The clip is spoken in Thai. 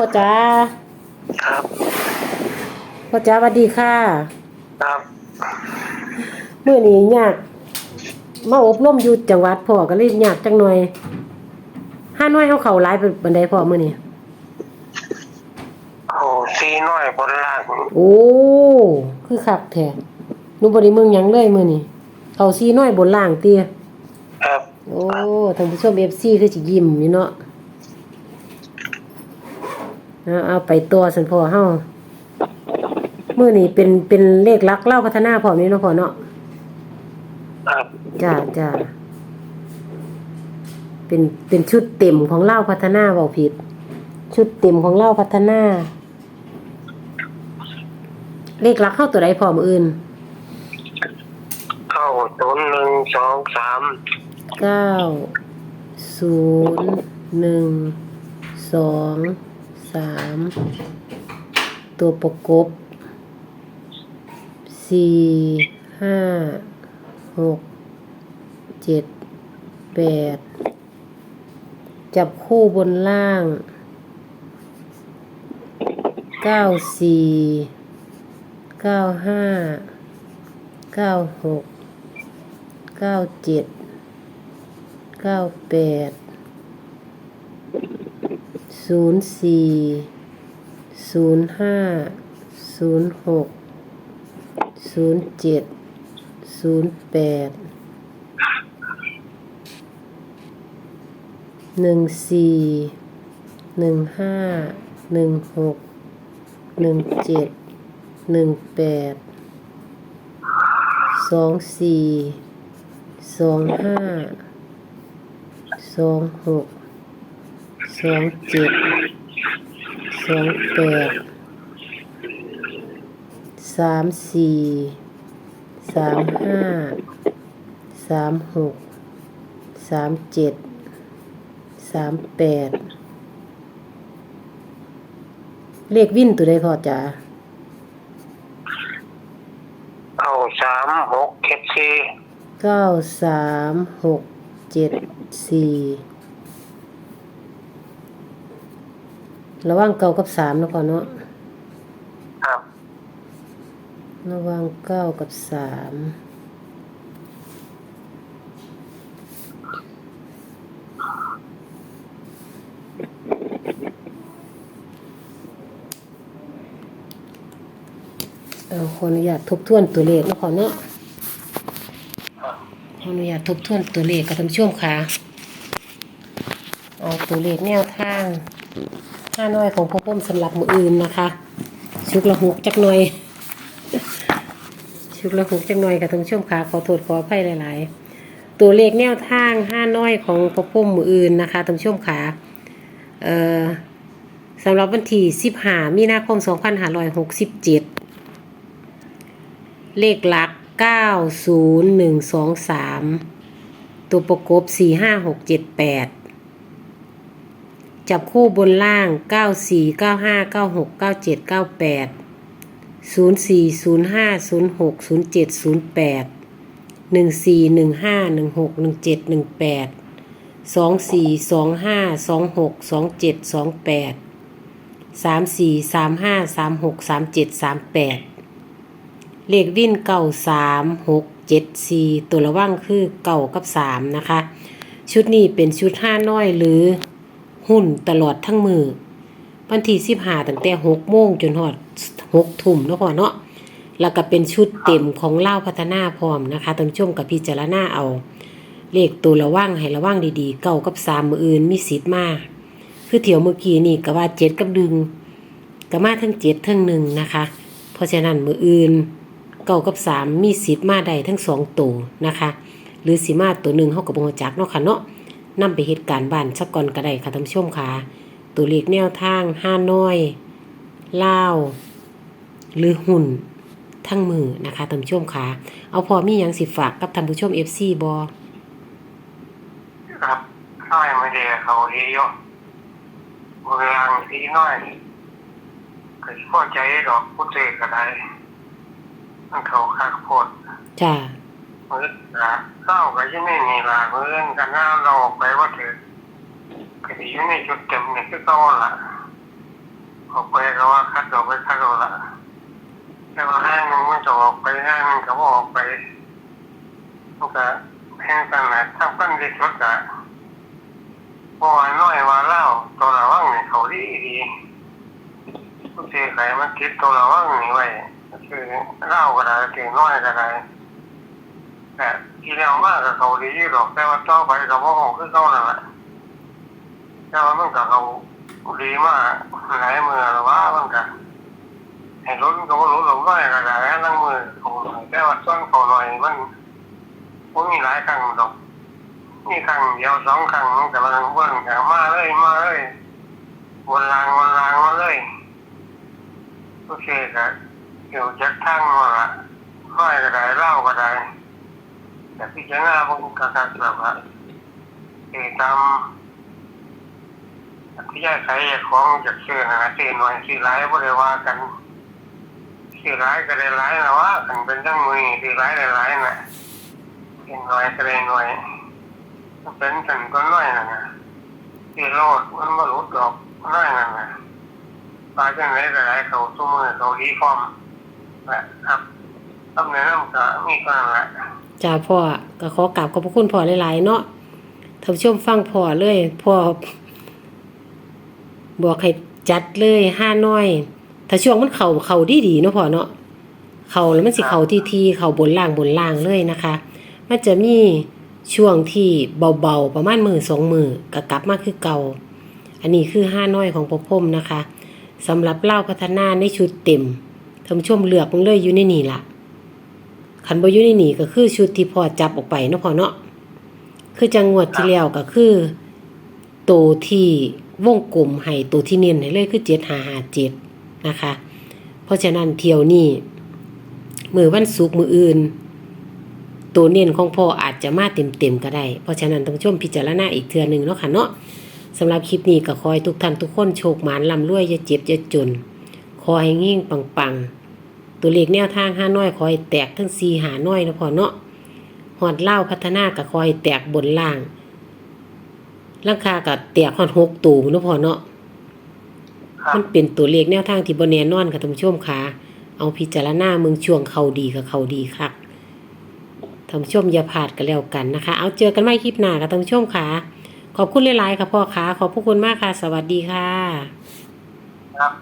พ่อจ๋าครับพ่อจ๋าสวัสดีค่ะ ครับมื้อนี้ยาก มาอบรมอยู่จังหวัดพ่อก็เลยยากจังหน่อยห้าน้อยเฮาเข้าหลายเป็นบันไดพ่อมื้อนี้โอ้ซีน้อยบนล่างโอ้ คือคักแท้หนูบ่ได้เมืองหยังเลยมื้อนี้เข้าซีน้อยบนล่างเตี้ยครับ โอ้ท่านผู้ชม FC คือสิยิ้มอยู่เนาะ เอาเอาไปตัวสันพ่อเฮามื้อนี้เป็นเป็นเลขลักษณ์เล่าพัฒนาพร้อมนี่เนาะพ่อเนาะครับจ้าจ้าเป็นเป็นชุดเต็มของเล่าพัฒนาเบาผิด ชุดเต็มของเล่าพัฒนา เลขลักษณ์เข้าตัวใดพร้อมออื่น เข้าศูนย์หนึ่งสองสามเก้าศูนย์หนึ่งสอง สามตัวประกบสี่ห้าหกเจ็ดแปดจับคู่บนล่างเก้าสี่เก้าห้าเก้าหกเก้าเจ็ดเก้าแปด ศูนย์สี่ศูนย์ห้าศูนย์หกศูนย์เจ็ดศูนย์แปดหนึ่งสี่หนึ่งห้าหนึ่งหกหนึ่งเจ็ดหนึ่งแปดสองสี่สองห้าสองหก สองเจ็ดสองแปดสามสี่สามห้าสามหกสามเจ็ดสามแปดเลขวิ่นตัวใดพอจ๋าเข้าสามหกเจ็ดสี่เก้าสามหกเจ็ดสี่ ระหว่างเก้ากับสามนะพ่อเนาะครับระหว่างเก้ากับสามเอาขออนุญาตทบทวนตัวเลขนะพ่อเนาะขออนุญาตทบทวนตัวเลขกับท่านผู้ชมค่ะเอาตัวเลขแนวทาง ห้าน้อยของพ่อพุ่มสำหรับมืออื่นนะคะ ชุกละหกจักหน่อย ชุกละหกจักหน่อยกับท่านผู้ชมค่ะขอโทษขออภัยหลาย ๆ ตัวเลขแนวทางห้าน้อยของพ่อพุ่มมืออื่นนะคะท่านผู้ชมค่ะเอ่อสำหรับวันที่สิบห้ามีนาคมสองพันห้าร้อยหกสิบเจ็ดเลขหลักเก้าศูนย์หนึ่งสองสามตัวประกบสี่ห้าหกเจ็ดแปด จับคู่บนล่าง 94 95 96 97 98 04 05 06 07 08 14 15 16 17 18 24 25 26 27 28 34 35 36 37 38 เลขวิ่นเก่า3 6 7 4 ตัวระว่างคือเก่ากับ 3 นะคะ ชุดนี้เป็นชุดห้าน้อยหรือ หุ่นตลอดทั้งมือวันที่สิบห้าตั้งแต่หกโมงจนหอดหกทุ่มเนาะพ่อเนาะแล้วก็เป็นชุดเต็มของเล่าพัฒนาพร้อมนะคะท่านผู้ชมกับพิจารณาเอา เลขตัวระว่างให้ระว่างดีๆ เก่ากับสามมืออื่นมีสิทธิ์มากคือเถียวเมื่อกี้นี่ก็ว่าเจ็ดกับดึงก็มาทั้งเจ็ดทั้งหนึ่งนะคะ เพราะฉะนั้นมืออื่นเก้ากับสามมีสิทธิ์มาได้ทั้งสองตัวนะคะ หรือสิมาตัวหนึ่งเฮากับบ่ฮู้จักเนาะค่ะเนาะ นำไปเหตุการณ์บ้านสักก่อนก็ได้ค่ะท่านผู้ชมค่ะตัวเลขแนวทางห้าน้อยลาวหรือหุ่นทั้งมือนะคะท่านผู้ชมค่ะเอาพอมีหยังสิฝากกับท่านผู้ชม FC บ่ครับน้อยไม่ได้เขาเฮียบนล่างซีน้อยก็พอใจดอกพุทเจก็ได้มันเขาคักโพดจ้า มืดนะเศร้าก็ยังไม่มีลาเพื่อนกันหน้าเราออกไปว่าเถอะก็ดีอยู่ในจุดเต็มนี่คือเก้าละออกไปก็ว่าคัดออกไปคัดออกละแต่ว่าห้างหนึงมันจะออกไปห้างหนึงก็บ่าออกไปมันก็แห้งกันนะทำกันดีสุดอะพราะว่าน้อยว่าเล่าตัวเระวังเนี่ยเขาดีดีผู้เสียหายมันคิดตัวเระวังนี่ไว้คือเล่าก็ได้เก่งน้อยก็ได้ แต่ที่แล้วมากกับเขาดีหรอกแต่ว่าต่อไปก็บ่คงคือเขานั่นแหละแต่ว่ามันก็เขาดีมากหลายมือหรือว่ามันก็ให้รถก็ว่ารถหลงน้อยก็ได้นั่งมือของหน่อยแต่ว่าส่วนเขาหน่อยมันมันมีหลายครั้งดอกมีครั้งเดียวสองครั้งมันก็มันเบิ้ลก็มาเลยมาเลยวนลางวนลางมาเลยโอเคก็เกี่ยวจากทางมาละน้อยก็ได้เล่าก็ได้ แต่พี่จะง่าพวกกรกักแบบว่าเออตามที่ยายขายของจากซื้อนะซื้อหน่อยซื้อหลายบ่ได้ว่ากันซื้อหลายก็ได้หลายนะว่ากันเป็นจังมือซื้อหลายได้หลายน่ะซื้อหน่อยก็ได้หน่อยมันเป็นกันก็น้อยน่ะนะซื้อโลดมันบ่รู้ดอกน้อยน่ะนะปลาจังไดก็ได้เขาตุ้มือเขาดีพร้อมแหละครับ ตำแหน่งนั้นก็มีก็นั่นแหละจ้าพ่อก็ขอกราบขอบพระคุณพ่อหลายๆเนาะท่านผู้ชมฟังพ่อเลยพ่อบอกให้จัดเลยห้าน้อย ถ้าช่วงมันเข่าเข่าดีดีๆเนาะพ่อเนาะเข่าแล้วมันสิเข่าทีทีๆเข่าบนล่างบนล่างเลยนะคะ มันจะมีช่วงที่เบาๆประมาณมือสองมือก็กลับมาคือเก่า อันนี้คือห้าน้อยของพ่อพมนะคะสำหรับเล่าพัฒนาในชุดเต็มท่านผู้ชมเลือกมันเลยอยู่ในนี่ล่ะ ขันบอยู่ในนี่ก็คือชุดที่พ่อจับออกไปเนาะพ่อเนาะคือจังงวดที่แล้วก็คือตัวที่วงกลมให้ตัวที่เน้นให้เลยคือเจ็ดหาหาเจ็ดนะคะ เพราะฉะนั้นเที่ยวนี้มือวันศุกร์มืออื่น ตัวเน้นของพ่ออาจจะมาเต็มๆก็ได้ เพราะฉะนั้นต้องชมพิจารณาอีกเทื่อหนึ่งเนาะค่ะเนาะสำหรับคลิปนี้ก็ขอให้ทุกท่านทุกคนโชคหมานลำรวยอย่าเจ็บอย่าจนขอให้ยิ่งปังๆ ตัวเลขแนวทางห้าน้อยคอยแตกทั้งสี่หาน้อยนะพอเนาะหอดเล่าพัฒนากับคอยแตกบนล่างราคากับแตกหอดหกตูนะพอเนาะครับมันเป็นตัวเลขแนวทางที่บนแน่นอนค่ะท่านผู้ชมค่ะเอาพิจารณาเมืองช่วงเขาดีกับเขาดีค่ะท่านผู้ชมอย่าพลาดกันแล้วกันนะคะ เอาเจอกันใหม่คลิปหน้ากับท่านผู้ชมค่ะขอบคุณหลายๆค่ะพ่อค่ะขอบพระคุณมากค่ะ สวัสดีค่ะ ครับ